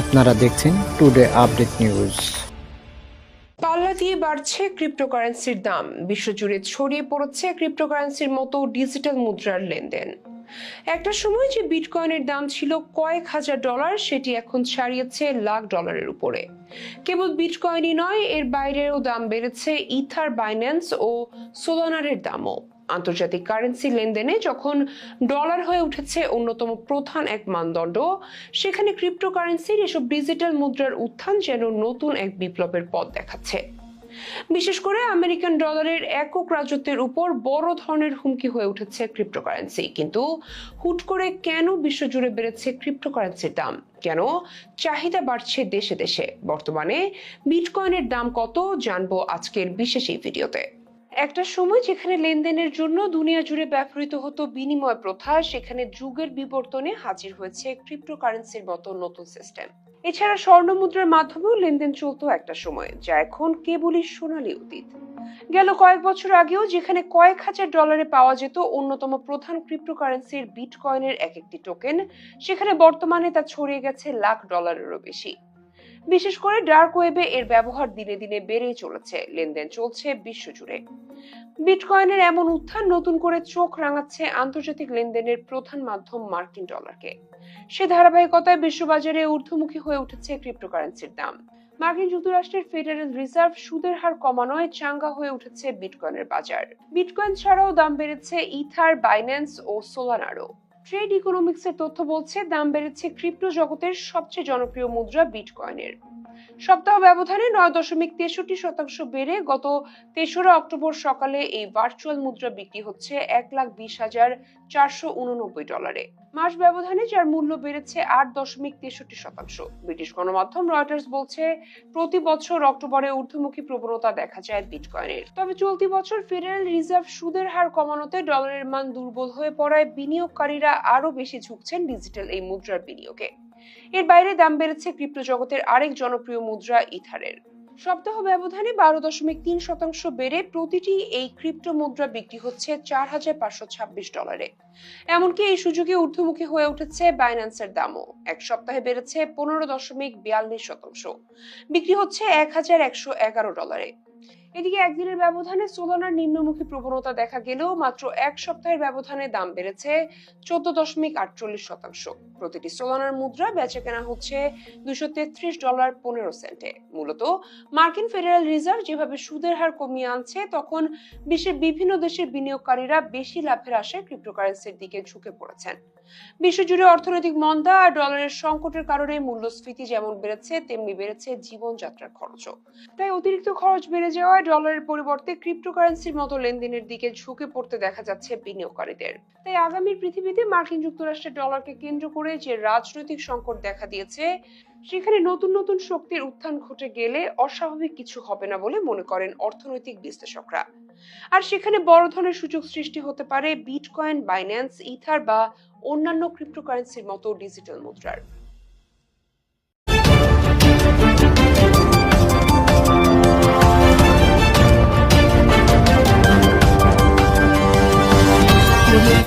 আপনারা দেখছেন today update news পাল্লা দিয়ে বাড়ছে ক্রিপ্টোকারেন্সির দাম। বিশ্বজুড়ে ছড়িয়ে পড়েছে ক্রিপ্টোকারেন্সির মতো ডিজিটাল মুদ্রার লেনদেন। একটা সময় যে বিটকয়েনের দাম ছিল কয়েক হাজার ডলার সেটি এখন ছাড়িয়েছে লাখ ডলারের উপরে। কেবল বিটকয়েনই নয়, এর বাইরেও দাম বেড়েছে ইথার বাইন্যান্স ও সোলানারের দামও। আন্তর্জাতিক কারেন্সি লেনদেনে যখন ডলার হয়ে উঠেছে অন্যতম প্রধান এক মানদণ্ড, সেখানে ক্রিপ্টোকারেন্সির এসব ডিজিটাল মুদ্রার উত্থান যেন নতুন এক বিপ্লবের পথ দেখাচ্ছে। বিশেষ করে আমেরিকান ডলারের একক রাজত্বের উপর বড় ধরনের হুমকি হয়ে উঠেছে ক্রিপ্টোকারেন্সি। কিন্তু হুট করে কেন বিশ্বজুড়ে বেড়েছে ক্রিপ্টোকারেন্সির দাম? কেন চাহিদা বাড়ছে দেশে দেশে? বর্তমানে বিটকয়েনের দাম কত? জানব আজকের বিশেষ এই ভিডিওতে। একটা সময় যেখানে লেনদেনের জন্য দুনিয়া জুড়ে ব্যবহৃত হতো বিনিময় প্রথা, সেখানে যুগের বিবর্তনে হাজির হয়েছে ক্রিপ্টোকারেন্সির মতো নতুন সিস্টেম এছাড়া স্বর্ণ মুদ্রার মাধ্যমেও লেনদেন চলতো একটা সময়, যা এখন কেবলই সোনালী অতীত। গেল কয়েক বছর আগেও যেখানে কয়েক হাজার ডলারে পাওয়া যেত অন্যতম প্রধান ক্রিপ্টোকারেন্সির বিটকয়েনের এক একটি টোকেন সেখানে বর্তমানে তা ছড়িয়ে গেছে লাখ ডলারেরও বেশি। বিশেষ করে ডার্ক ওয়েবে এর ব্যবহার দিনে দিনে বেড়েই চলেছে। লেনদেন চলছে বিশ্বজুড়ে। বিটকয়েনের এমন উত্থান নতুন করে চোখ রাঙাচ্ছে আন্তর্জাতিক লেনদেনের প্রধান মাধ্যম মার্কিন ডলারকে। সে ধারাবাহিকতায় বিশ্ববাজারে ঊর্ধ্বমুখী হয়ে উঠেছে ক্রিপ্টোকারেন্সির দাম। মার্কিন যুক্তরাষ্ট্রের ফেডারেল রিজার্ভ সুদের হার কমানোয় চাঙ্গা হয়ে উঠেছে বিটকয়েনের বাজার। বিটকয়েন ছাড়াও দাম বেড়েছে ইথার, বাইন্যান্স ও সোলানারও। ট্রেড ইকোনমিক্সের তথ্য বলছে দাম বেড়েছে ক্রিপ্টো জগতের সবচেয়ে জনপ্রিয় মুদ্রা বিটকয়েনের। সপ্তাহ ব্যবধানে নয় দশমিক তেষট্টি শতাংশ বেড়ে গত তেসরা অক্টোবর সকালে এই ভার্চুয়াল মুদ্রা বিক্রি হচ্ছে এক লাখ বিশ হাজার চারশো উননব্বই ডলারে মাস ব্যবধানে যার মূল্য বেড়েছে আট দশমিক তেষট্টি শতাংশ। ব্রিটিশ গণমাধ্যম রয়টার্স বলছে, প্রতি বছর অক্টোবরে ঊর্ধ্বমুখী প্রবণতা দেখা যায় বিটকয়েনের। তবে চলতি বছর ফেডারেল রিজার্ভ সুদের হার কমানোতে ডলারের মান দুর্বল হয়ে পড়ায় বিনিয়োগকারীরা আরও বেশি ঝুঁকছেন ডিজিটাল এই মুদ্রার বিনিয়োগে। এর বাইরে দাম বেড়েছে ক্রিপ্টো জগতের আরেক জনপ্রিয় মুদ্রা ইথারের সপ্তাহ ব্যবধানে বারো দশমিক তিন শতাংশ বেড়ে প্রতিটি এই ক্রিপ্টো মুদ্রা বিক্রি হচ্ছে চার হাজার পাঁচশো ছাব্বিশ ডলারে। এমনকি এই সুযোগে ঊর্ধ্বমুখী হয়ে উঠেছে বাইন্যান্সের দামও। এক সপ্তাহে বেড়েছে পনেরো দশমিক বিয়াল্লিশ শতাংশ। বিক্রি হচ্ছে এক হাজার একশো এগারো ডলারে। এদিকে একদিনের ব্যবধানে সোলানার নিম্নমুখী প্রবণতা দেখা গেলেও মাত্র এক সপ্তাহের ব্যবধানে দাম বেড়েছে চোদ্দ দশমিক আটচল্লিশ শতাংশ। প্রতিটি সোলানার মুদ্রা বেচা কেনা হচ্ছে দুশো তেত্রিশ ডলার পনেরো সেন্টে। মূলত মার্কিন ফেডারেল রিজার্ভ যেভাবে সুদের হার কমিয়ে আনছে, তখন বিশ্বের বিভিন্ন দেশের বিনিয়োগকারীরা বেশি লাভের আশায় ক্রিপ্টোকারেন্সির দিকে ঝুঁকে পড়েছেন। বিশ্বজুড়ে অর্থনৈতিক মন্দা আর ডলারের সংকটের কারণে মূল্যস্ফীতি যেমন বেড়েছে, তেমনি বেড়েছে জীবনযাত্রার খরচও। তাই অতিরিক্ত খরচ বেড়ে যাওয়ায় ডলারের পরিবর্তে ক্রিপ্টোকারেন্সির মতো লেনদেনের দিকে ঝুঁকে পড়তে দেখা যাচ্ছে বিনিয়োগকারীদের। তাই আগামীর পৃথিবীতে মার্কিন যুক্তরাষ্ট্রের ডলারকে কেন্দ্র করে যে রাজনৈতিক সংকট দেখা দিয়েছে, সেখানে নতুন নতুন শক্তির উত্থান ঘটে গেলে অস্বাভাবিক কিছু হবে না বলে মনে করেন অর্থনৈতিক বিশ্লেষকরা। আর সেখানে বড় ধরনের সুযোগ সৃষ্টি হতে পারে বিটকয়েন বাইন্যান্স ইথার বা অন্যান্য ক্রিপ্টোকারেন্সির মতো ডিজিটাল মুদ্রার।